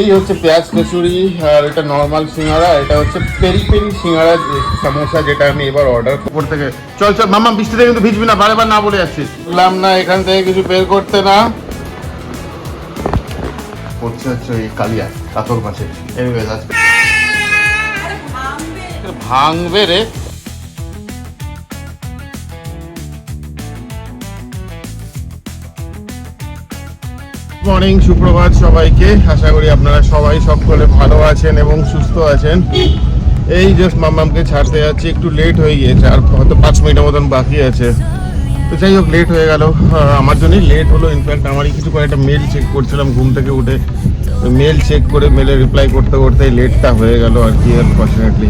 এই হচ্ছে পেঁয়াজ কচুরি আর এটা নর্মাল সিঙ্গারা এটা হচ্ছে পেরি পেরি সিঙ্গারা সমোসা যেটা আমি এবার অর্ডার উপর থেকে। চল চল মামা বৃষ্টিতে কিন্তু ভিজবি না বারে বার না বলে যাচ্ছিস। বললাম না এখান থেকে কিছু বের করতে না। হচ্ছে হচ্ছে এই কালিয়া কাতর পাশে এনিওয়েজ ভাঙবে রে। মর্নিং সুপ্রভাত সবাইকে। আশা করি আপনারা সবাই সকলে ভালো আছেন এবং সুস্থ আছেন। এই জাস্ট মামামকে ছাড়তে যাচ্ছি, একটু লেট হয়ে গিয়েছে, আর হয়তো পাঁচ মিনিটের মতন বাকি আছে। তো যাই হোক লেট হয়ে গেল। আমার জন্যই লেট হলো ইনফ্যাক্ট আমারই কিছু কয়েকটা মেল চেক করছিলাম ঘুম থেকে উঠে। মেল চেক করে মেলে রিপ্লাই করতে করতে লেটটা হয়ে গেল আর কি আনফর্চুনেটলি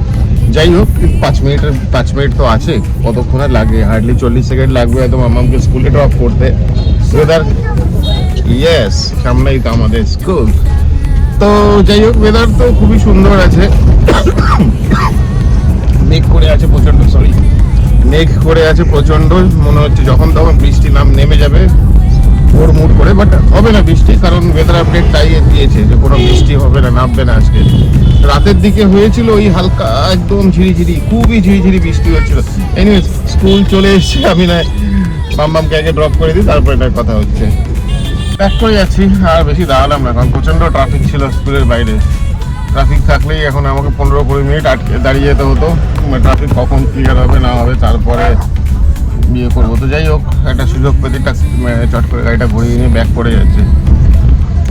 যাই হোক পাঁচ মিনিটের পাঁচ মিনিট তো আছে, কতক্ষণ আর লাগে? হার্ডলি চল্লিশ সেকেন্ড লাগবে হয়তো মামামকে স্কুলে ড্রপ করতে। ওয়েদার ইয়েস সামনেই তো আমাদের স্কুল তো যাই হোক ওয়েদার তো খুবই সুন্দর আছে। মেঘ করে আছে প্রচণ্ড সরি মেঘ করে আছে প্রচণ্ড মনে হচ্ছে যখন তখন বৃষ্টি নাম নেমে যাবে ওর মুড করে বাট হবে না বৃষ্টি, কারণ ওয়েদার আপডেট তাই দিয়েছে যে কোনো বৃষ্টি হবে না, নামবে না আজকে। রাতের দিকে হয়েছিল ওই হালকা, একদম ঝিরিঝিরি, খুবই ঝিরিঝিরি বৃষ্টি হচ্ছিল। এনিওয়েজ স্কুল চলে এসছে, আমি না বাম বামকে আগে ড্রপ করে দিই, তারপরে কথা হচ্ছে। ব্যাক করে যাচ্ছি, আর বেশি দাঁড়ালাম না, কারণ প্রচণ্ড ট্রাফিক ছিল স্কুলের বাইরে। ট্রাফিক থাকলেই এখন আমাকে পনেরো কুড়ি মিনিট আটকে দাঁড়িয়ে যেতে হতো। ট্রাফিক কখন ক্লিয়ার হবে, না হবে, তারপরে বিয়ে করব। তো যাই হোক, একটা সুযোগ পেতে চট করে গাড়িটা ঘুরিয়ে নিয়ে ব্যাক করে যাচ্ছে।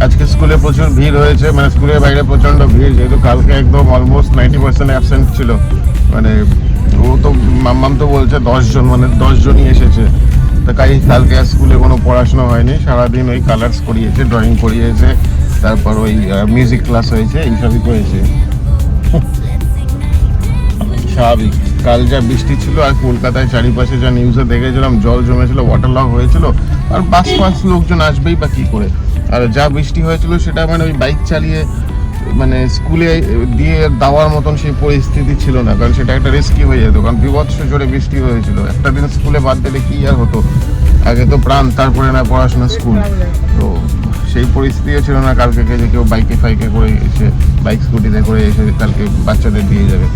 আজকে স্কুলে প্রচুর ভিড় হয়েছে মানে স্কুলের বাইরে প্রচণ্ড ভিড়, যেহেতু কালকে একদম অলমোস্ট নাইনটি পার্সেন্ট অ্যাবসেন্ট ছিল। মানে ও তো, মাম্মাম তো বলছে দশজন মানে দশজনই এসেছে। তো আর স্কুলে কোনো পড়াশোনা হয়নি। সারাদিন ওই কালার্স করিয়েছে ড্রয়িং করিয়েছে, তারপর ওই মিউজিক ক্লাস হয়েছে এইসবই করেছে। স্বাভাবিক। কাল যা বৃষ্টি ছিল, আর কলকাতায় চারিপাশে যা নিউজে দেখেছিলাম, জল জমেছিল ওয়াটার লক হয়েছিল, আর বাস বাস লোকজন আসবেই বা কী করে। আর যা বৃষ্টি হয়েছিল, সেটা মানে ওই বাইক চালিয়ে মানে স্কুলে দিয়ে দেওয়ার মতন সেই পরিস্থিতি ছিল না, কারণ সেটা একটা রিস্কি হয়ে যেত, কারণ বিভৎস জোরে বৃষ্টি হয়েছিল। একটা দিন স্কুলে বাদ দিলে কী আর হতো? আগে তো প্রাণ, তারপরে না পড়াশোনা, স্কুল। তো সেই পরিস্থিতিও ছিল না, কালকে যে কেউ বাইকে ফাইকে করে এসে বাইক স্কুটিতে করে এসে কালকে বাচ্চাদের দিয়ে যাবে।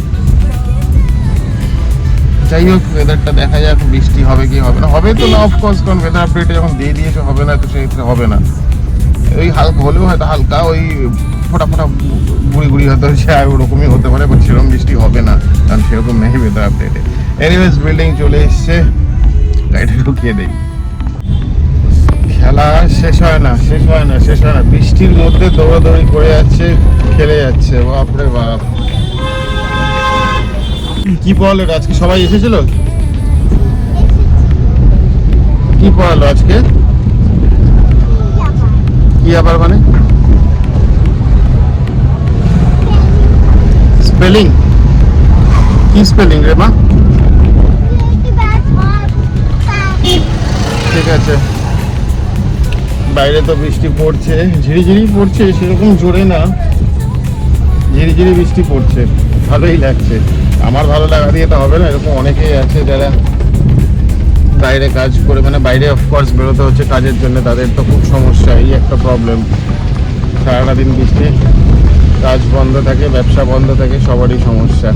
যাই হোক ওয়েদারটা দেখা যাক, বৃষ্টি হবে কি হবে না, হবে তো না অফকোর্স কারণ ওয়েদার আপডেটে যখন দিয়ে দিয়েছে, হবে না, তো সেক্ষেত্রে হবে না। ওই হালকা হলেও হয়তো হালকা, ওই ফোটা ফোটা গুড়ি গুড়ি হয়তো আর ওরকমই হতে পারে বাট সেরকম বৃষ্টি হবে না, কারণ সেরকম নেই ওয়েদার আপডেটে এনিওয়েজ বিল্ডিং চলে এসছে, গাড়িটা ঢুকিয়ে দেই। খেলা শেষ হয় না, শেষ হয় না, শেষ হয় না। বৃষ্টির মধ্যে দৌড়াদৌড়ি করে যাচ্ছে, খেলে যাচ্ছে, বাপরে বাপ। কি পড়ালো? আজকে সবাই এসেছিল? কি পড়ালো আজকে? কি আবার মানে? স্পেলিং কি স্পেলিং রে মা? ঠিক আছে। বাইরে তো বৃষ্টি পড়ছে। ঝিরিঝিরি পড়ছে, সেরকম জোরে না। ঝিরিঝিরি বৃষ্টি পড়ছে। ভালোই লাগছে। আমার ভালো লাগা দিয়ে তো হবে না, এরকম অনেকেই আছে যারা বাইরে কাজ করে মানে বাইরে অফকোর্স বেরোতে হচ্ছে কাজের জন্য তাদের তো খুব সমস্যা এই একটা প্রবলেম সারাটা দিন বৃষ্টি কাজ বন্ধ থাকে ব্যবসা বন্ধ থাকে সবারই সমস্যা।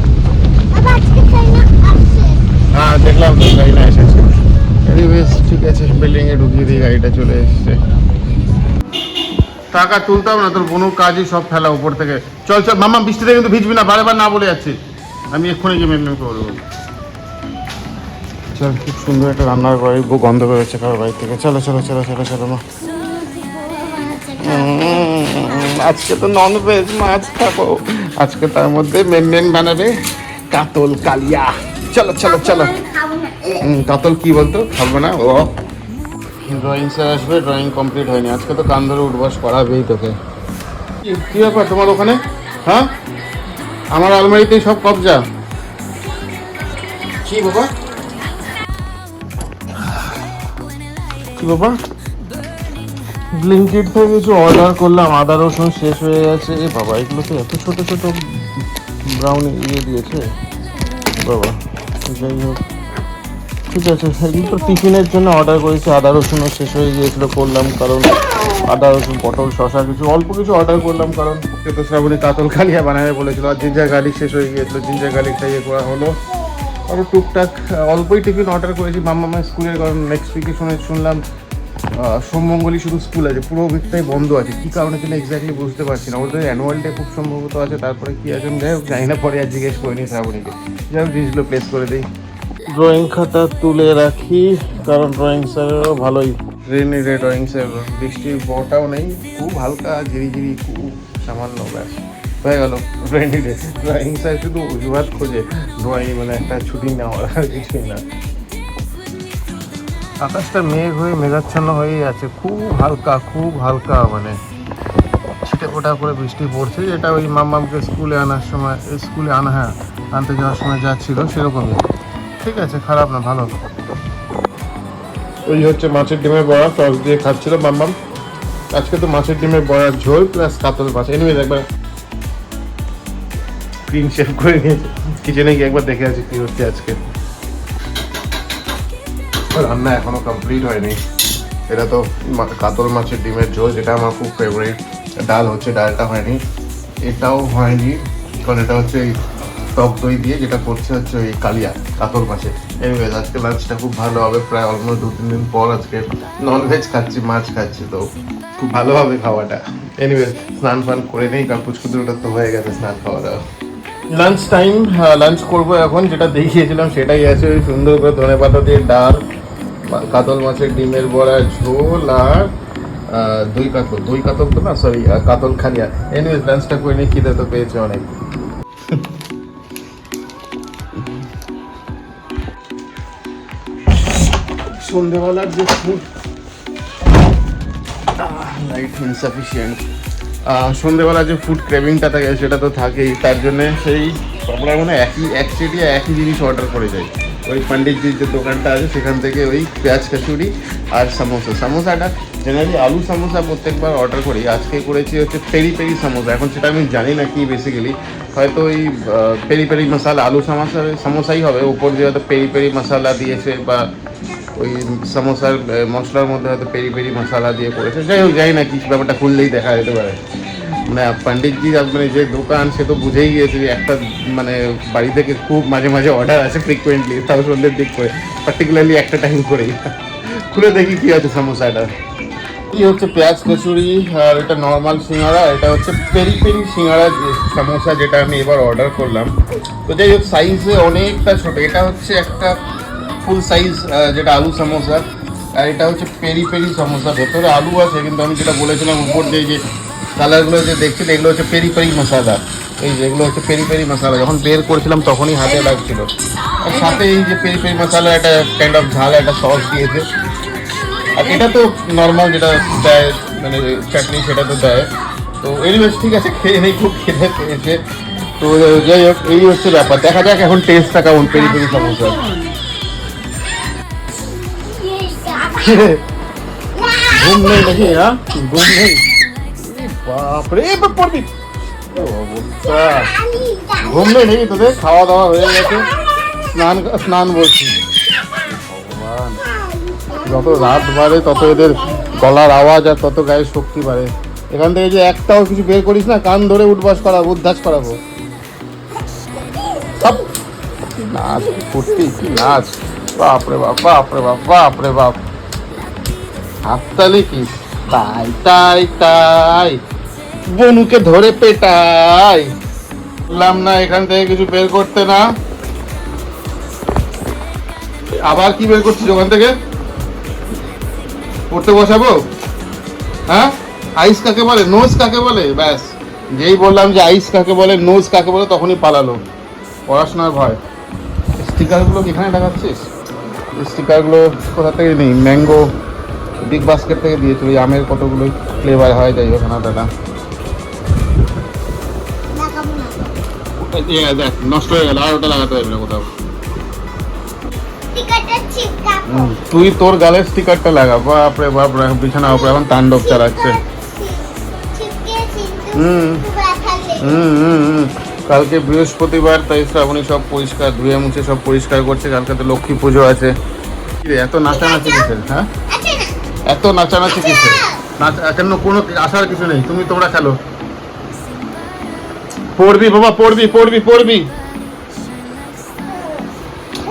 হ্যাঁ দেখলাম তো গাড়ি না এসেছে। এনিওয়েজ ঠিক আছে বিল্ডিংয়ে ঢুকিয়ে দিয়ে গাড়িটা চলে এসছে। টাকা তুলতাম না তোর বনুর কাজই সব ফেলা উপর থেকে। চল চল মামা বৃষ্টিতে কিন্তু ভিজবি না বারে বার না বলে যাচ্ছি। আমি এক্ষুনি গিয়ে মেনমেন করে দেবো। চল খুব সুন্দর একটা রান্নার বাড়ি গন্ধ বেরোচ্ছে কারোর বাড়ি থেকে। চলো চলো চলো চলো চলো মা। আজকে তো নন ভেজ মাছ খাব। আজকে তার মধ্যে মেন মেন বানাবে কাতল কালিয়া। চলো চলো চলো। কাতল কি বলতো? খাব না ও। ড্রয়িং স্যার আসবে ড্রয়িং কমপ্লিট হয়নি। আজকে তো কান ধরে উঠবাস করাবেই তোকে। কি- কি ব্যাপার তোমার ওখানে? হ্যাঁ? আমার আলমারিতেই সব কবজা। কি বাবা কি বাবা ব্লিঙ্কিট থেকে কিছু অর্ডার করলাম, আদা রসুন শেষ হয়ে গেছে। এ বাবা, এগুলো তো এত ছোট ছোট ব্রাউনি ইয়ে দিয়েছে। বাবা, যাই হোক। ঠিক আছে, এগুলো তো টিফিনের জন্য অর্ডার করেছি, আদা রসুনও শেষ হয়ে গিয়েছিল, করলাম কারণ আদা রসুন, পটল শশা কিছু, অল্প কিছু অর্ডার করলাম কারণ তো শ্রাবণী কাতল কালিয়া বানাবে বলেছিল, আর জিঞ্জার গার্লিক শেষ হয়ে গিয়েছিল। জিঞ্জার গার্লিকটা ইয়ে করা হলো। আরও টুকটাক অল্পই টিফিন অর্ডার করেছি। মাম্মা স্কুলের কারণ নেক্সট উইকে শুনে শুনলাম সোমমঙ্গলই শুধু স্কুল আছে। পুরো উইকটাই বন্ধ আছে। কী কারণে কিনা এক্স্যাক্টলি বুঝতে পারছি না। ওদের অ্যানুয়াল ডে খুব সম্ভবত আছে। তারপরে কী আছে যাই হোক জানি না। পরে আর জিজ্ঞেস করিনি শ্রাবণীকে। যাই হোক জিনিসগুলো প্লেস করে দিই। ড্রয়িং খাতা তুলে রাখি কারণ ড্রয়িং স্যারেরও ভালোই। রেনি রে ড্রয়িং স্যার বৃষ্টির বটাও নেই। খুব হালকা ঝিরিঝিরি খুব সামান্য ব্যাস। হয়ে গেল? রেনি ডে ড্রয়িং স্যার শুধু অজুহাত খোঁজে। ড্রয়িং মানে একটা ছুটি নেওয়ার আর কিছুই না। আকাশটা মেঘ হয়ে মেঘাচ্ছন্ন হয়েই আছে। খুব হালকা খুব হালকা মানে। ছিটে ফোটা করে বৃষ্টি পড়ছে। যেটা ওই মাম্মামকে স্কুলে আনার সময় স্কুলে আনা হ্যাঁ আনতে যাওয়ার সময় যা ছিল সেরকমই। ঠিক আছে, খারাপ না, ভালো। ওই হচ্ছে মাছের ডিমের বড়া সস দিয়ে খাচ্ছিল মাম্মাম। আজকে তো মাছের ডিমের বড়ার ঝোল, প্লাস কাতল মাছ। এনিওয়েজ একবার ক্লিন শেভ করে নিয়েছে। কিচেনে গিয়ে একবার দেখে আছি কি হচ্ছে আজকে। রান্না এখনও কমপ্লিট হয়নি। এটা তো কাতল মাছের ডিমের ঝোল, যেটা আমার খুব ফেভারিট ডাল হচ্ছে, ডালটা হয়নি। এটাও হয়নি, কারণ এটা হচ্ছে টক দই দিয়ে যেটা করছে হচ্ছে ওই কালিয়া, কাতল মাছের। এনিওয়েজ আজকে লাঞ্চটা খুব ভালো হবে। প্রায় অলমোস্ট দু তিন দিন পর আজকে ননভেজ খাচ্ছি, মাছ খাচ্ছি, তো খুব ভালো হবে খাওয়াটা। এনিওয়েজ স্নান ফান করে নেই, কারণ পুচকুদুরটা তো হয়ে গেছে স্নান খাওয়া দাওয়া লাঞ্চ টাইম লাঞ্চ করব এখন যেটা দেখিয়েছিলাম সেটাই আছে। ওই সুন্দর করে ধনে পাতা দিয়ে ডাল কাতল মাছের ডিমের বড়া ঝোল আর দই কাতল। দই কাতল তো না? সরি কাতল খালিয়া এনিওয়েজ লাঞ্চটা করে নিয়ে খিদে তো পেয়েছে অনেক। সন্ধেবেলার যে ফুড লাইট ইনসাফিসিয়েন্ট সন্ধেবেলা যে ফুড ক্রেভিংটা থাকে সেটা তো থাকেই। তার জন্য সেই আমরা মানে একই এক চেটিয়া একই জিনিস অর্ডার করে যাই। ওই পণ্ডিতজির যে দোকানটা আছে, সেখান থেকে ওই পেঁয়াজ, কচুরি আর সামোসা। সামোসাটা জেনারেলি আলু সামোসা প্রত্যেকবার অর্ডার করি। আজকে করেছি হচ্ছে পেরি পেরি সামোসা। এখন সেটা আমি জানি না কি বেসিক্যালি হয়তো ওই পেরি পেরি মশালা, আলু সামোসা সামোসাই হবে। উপর দিয়ে হয়তো পেরি পেরি মশালা দিয়েছে বা ওই সামোসার মশলার মধ্যে হয়তো পেরি পেরি মশলা দিয়ে করেছে। যাই হোক, যাই না কি ব্যাপারটা খুললেই দেখা যেতে পারে। মানে পণ্ডিতজি মানে যে দোকান, সে তো বুঝেই গিয়েছে যে একটা মানে বাড়ি থেকে খুব মাঝে মাঝে অর্ডার আছে ফ্রিকুয়েন্টলি তাও সন্ধ্যের দিক করে। পার্টিকুলারলি একটা টাইম করেই। খুলে দেখি কি আছে সমোসাটা। কি হচ্ছে পেঁয়াজ কচুরি, আর এটা নর্মাল সিঙ্গারা এটা হচ্ছে পেরি পেরি সিঙ্গারা সমোসা যেটা আমি এবার অর্ডার করলাম। তো যাই হোক সাইজে অনেকটা ছোট। এটা হচ্ছে একটা ফুল সাইজ যেটা আলু সমোসা, আর এটা হচ্ছে পেরি পেরি সমোসা। ভেতরে আলু আছে, কিন্তু আমি যেটা বলেছিলাম উপর দিয়ে যে কালারগুলো যে দেখছেন, এগুলো হচ্ছে পেরি পেরি মশলা। এই যেগুলো হচ্ছে পেরি পেরি মশলা। যখন বের করেছিলাম, তখনই হাতে লাগছিল। আর সাথে এই যে পেরি পেরি মশলা একটা কাইন্ড অফ ঝাল, একটা সস দিয়েছে। আর এটা তো নর্মাল যেটা দেয় মানে চাটনি সেটা তো দেয়। তো এনিওয়েজ ঠিক আছে, খেয়ে নেই, খুব খেতে পেয়েছে। তো যাই হোক, এই হচ্ছে ব্যাপার। দেখা যাক এখন টেস্টটা কেমন, পেরি পেরি সমস্যা ঘুম নেই নাকি হ্যাঁ? ঘুম নেই। বাপরে, এ, পড়বি ঘুম নেই নাকি তোদের? খাওয়া দাওয়া হয়ে গেছে। স্নান স্নান বলছি। যত রাত বাড়ে, তত এদের গলার আওয়াজ আর তত গায়ে শক্তি বাড়ে। এখান থেকে যে একটাও কিছু বের করিস না, কান ধরে উঠবাস করাবো, উদ্ধাস করাবো। নাচ ফুর্তি, কি নাচ। বাপরে বাপ বাপরে বাপ বাপরে বাপ। হাততালি কি? তাই তাই তাই। বনুকে ধরে পেটাই। বললাম, না, এখান থেকে কিছু বের করতে না। আবার কি বের করছিস ওখান থেকে? পড়তে বসাবো? হ্যাঁ? আইস কাকে বলে? নোজ কাকে বলে? ব্যাস। যেই বললাম যে আইস কাকে বলে, নোজ কাকে বলে, তখনই পালালো। পড়াশোনার ভয়। স্টিকারগুলো কি এখানে দেখাচ্ছিস স্টিকারগুলো কোথা থেকে নেই? ম্যাঙ্গো। বিগ বাস্কেট থেকে দিয়েছিল ওই আমের কতগুলো ফ্লেভার হয় যাই হোক না দাদা। দেখ নষ্ট হয়ে গেল আর ওটা লাগাতে পারবি না কোথাও। হুম, তুই তোর গালের স্টিকারটা লাগা বাপরে বাপ রে, বিছানা উপরে এখন তাণ্ডব চালাচ্ছে। হুম। হুম হুম হুম। কালকে বৃহস্পতিবার তাই শ্রাবণী সব পরিষ্কার ধুয়ে মুছে সব পরিষ্কার করছে কালকে তো লক্ষ্মী পুজো আছে। কি রে, এত নাচানাচি হ্যাঁ? এত নাচানাচি না কেন কোনো আসার কিছু নেই? তুমি তোমরা খেলো। পড়বি বাবা, পড়বি পড়বি পড়বি।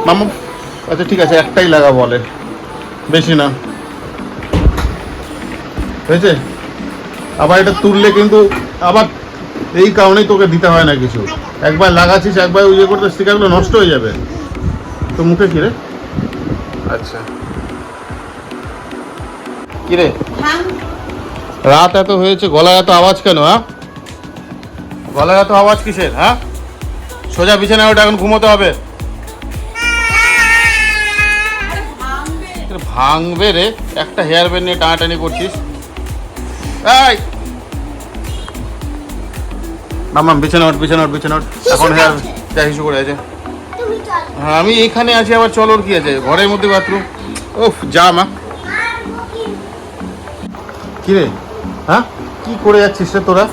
মামা আচ্ছা ঠিক আছে, একটাই লাগা বলে। বেশি না। হয়েছে? আবার এটা তুললে কিন্তু আবার এই কারণেই তোকে দিতে হয় না কিছু। একবার লাগাচ্ছিস, একবার ইয়ে করতে স্টিকারগুলো নষ্ট হয়ে যাবে। তো মুখে কি রে? আচ্ছা। কি রে রাত এত হয়েছে গলায় এত আওয়াজ কেন হ্যাঁ? গলায় এত আওয়াজ কিসের হ্যাঁ? সোজা বিছানায় ওটা এখন ঘুমোতে হবে। ভাঙবে রে একটা হেয়ার ব্যান্ড নিয়ে টানাটানি করছিস। এই! মামাম বিছানা ওঠ বিছানা ওঠ বিছানা ওঠ। এখন হেয়ার যা হিসু করে আছে। হ্যাঁ আমি এখানে আছি আবার চল ওর কি আছে? ঘরের মধ্যে বাথরুম ওফ যা মা। কি রে হ্যাঁ? কি করে যাচ্ছিস রে তোরা?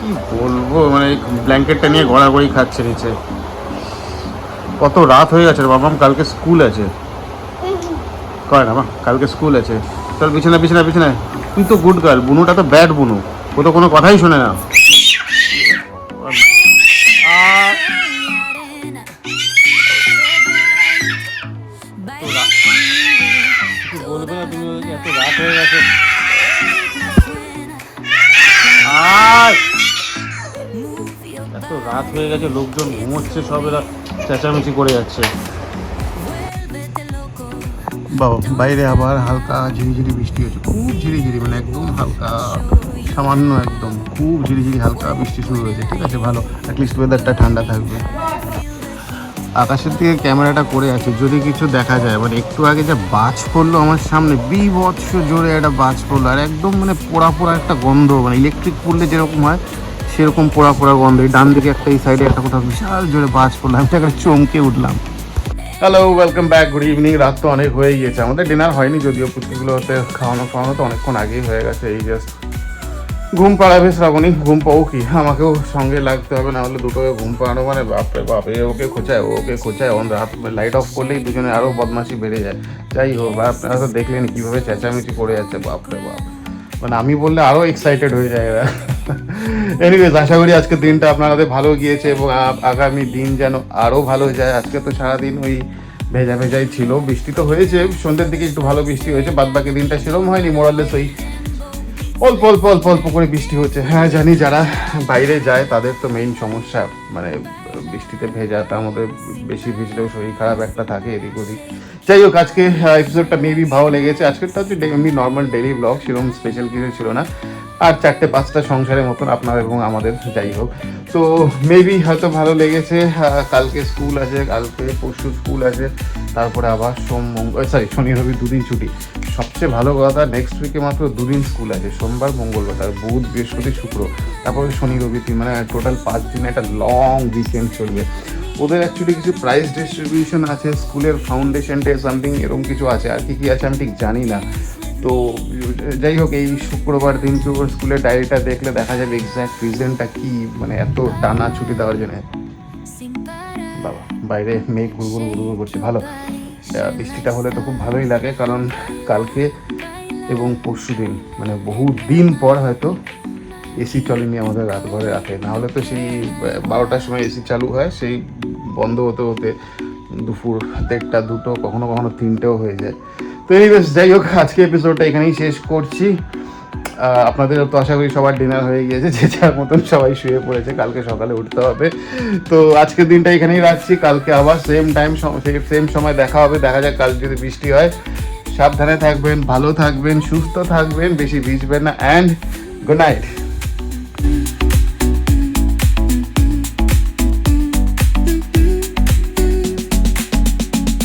কি বলব মানে ব্ল্যাঙ্কেটটা নিয়ে গড়াগড়ি খাচ্ছে নিচে। কত রাত হয়ে গেছে রে বাবাম কালকে স্কুল আছে। কয় না, মা, কালকে স্কুল আছে। চল, বিছানা বিছানা, বিছানায়। তুই তো গুড গার্ল বুনুটা তো ব্যাড বুনু। ও তো কোনো কথাই শোনে না। বলবে না রাত হয়ে গেছে। এত রাত হয়ে গেছে লোকজন ঘুমোচ্ছে সব এরা চেঁচামেচি করে যাচ্ছে। বাবা বাইরে আবার হালকা ঝিরিঝিরি বৃষ্টি হচ্ছে খুব ঝিরিঝিরি মানে একদম হালকা সামান্য একদম খুব ঝিরিঝিরি হালকা বৃষ্টি শুরু হয়েছে ঠিক আছে ভালো অ্যাটলিস্ট ওয়েদারটা ঠান্ডা থাকবে। আকাশের দিকে ক্যামেরাটা করে আছে, যদি কিছু দেখা যায়। মানে একটু আগে যা বাজ পড়ল আমার সামনে, বিভৎস জোরে একটা বাজ পড়ল, আর একদম মানে পোড়া পোড়া একটা গন্ধ মানে ইলেকট্রিক পড়লে যেরকম হয়, সেরকম পোড়া পোড়া গন্ধ। এই ডান দিকে একটা, এই সাইডে একটা কোথাও বিশাল জোরে বাজ পড়ল, আমি একটা চমকে উঠলাম। Hello welcome back good evening রাত তো অনেক হয়ে গিয়েছে আমাদের ডিনার হয়নি, যদিও পুচকিগুলোতে খাওয়ানো খাওয়ানো তো অনেকক্ষণ আগেই হয়ে গেছে, এই জাস্ট ঘুম পাড়াবে শ্রাবণী, ঘুম পাও কি? আমাকেও সঙ্গে লাগতে হবে, না হলে দুটোকে ঘুম পাড়ানো মানে বাপরে বাপ, এ ওকে খোঁচায় ওকে খোঁচায়, অন রাত লাইট অফ করলেই দুজনে আরও বদমাশি বেড়ে যায়। যাই হোক বা আপনারা তো দেখলেন কীভাবে চেঁচামেচি করে যাচ্ছে বাপরে বাপ। মানে আমি বললে আরও এক্সাইটেড হয়ে যায় এরা। এনিওয়েজ আশা করি আজকের দিনটা আপনাদের ভালো গিয়েছে এবং আগামী দিন যেন আরও ভালো যায়। আজকে তো সারাদিন ওই ভেজা ভেজাই ছিল। বৃষ্টি তো হয়েছে, সন্ধ্যের দিকে একটু ভালো বৃষ্টি হয়েছে বাদ বাকি দিনটা সেরকম হয়নি মোরালেস ওই অল্প অল্প অল্প অল্প করে বৃষ্টি হচ্ছে হ্যাঁ জানি যারা বাইরে যায়, তাদের তো মেইন সমস্যা মানে বৃষ্টিতে ভেজা, তার মধ্যে বেশি ভিজলেও শরীর খারাপ একটা থাকে এদিক ওদিক। যাই হোক, আজকে এপিসোডটা মেবি ভালো লেগেছে। আজকেরটা হচ্ছে এমনি নর্মাল ডেলি ব্লগ সেরকম স্পেশাল কিছু ছিল না। আর চারটে, পাঁচটা সংসারের মতন আপনার এবং আমাদের, যাই হোক। তো মেবি হয়তো ভালো লেগেছে। কালকে স্কুল আছে, কালকে পরশু স্কুল আছে, তারপরে আবার সোম মঙ্গল সরি শনি, রবি দুদিন ছুটি। সবচেয়ে ভালো কথা নেক্সট উইকে মাত্র দুদিন স্কুল আছে সোমবার মঙ্গলবার তার বুধ বৃহস্পতি শুক্র তারপরে শনি রবি তিন মানে টোটাল পাঁচ দিন একটা লং উইকেন্ড চলবে। ওদের অ্যাকচুয়ালি কিছু প্রাইস ডিস্ট্রিবিউশন আছে স্কুলের ফাউন্ডেশন ডে সামথিং এরকম কিছু আছে আর কি কি আছে আমি ঠিক জানি না। তো যাই হোক এই শুক্রবার দিন স্কুলের ডায়েরিটা দেখলে দেখা যাবে এক্স্যাক্ট রিজনটা কি মানে এত টানা ছুটি দেওয়ার জন্য। বাবা বাইরে মেঘ গুড়গুড় গুড়গুড় করছে ভালো। বৃষ্টিটা হলে তো খুব ভালোই লাগে, কারণ কালকে এবং পরশু দিন মানে বহু দিন পর হয়তো এসি চলেনি আমাদের রাত ঘরে রাতে। নাহলে তো সেই বারোটার সময় এসি চালু হয়, সেই বন্ধ হতে হতে দুপুর দেড়টা, দুটো, কখনো কখনো তিনটেও হয়ে যায়। তো এই বেশ, যাই হোক, আজকে এপিসোডটা এখানেই শেষ করছি। আপনাদের তো আশা করি সবার ডিনার হয়ে গিয়েছে, যে যার মতন সবাই শুয়ে পড়েছে, কালকে সকালে উঠতে হবে। তো আজকের দিনটা এখানেই রাখছি, কালকে আবার সেম টাইম সেম সময় দেখা হবে, দেখা যাক কাল যদি বৃষ্টি হয়। সাবধানে থাকবেন, ভালো থাকবেন, সুস্থ থাকবেন, বেশি ভিজবেন না অ্যান্ড গুড নাইট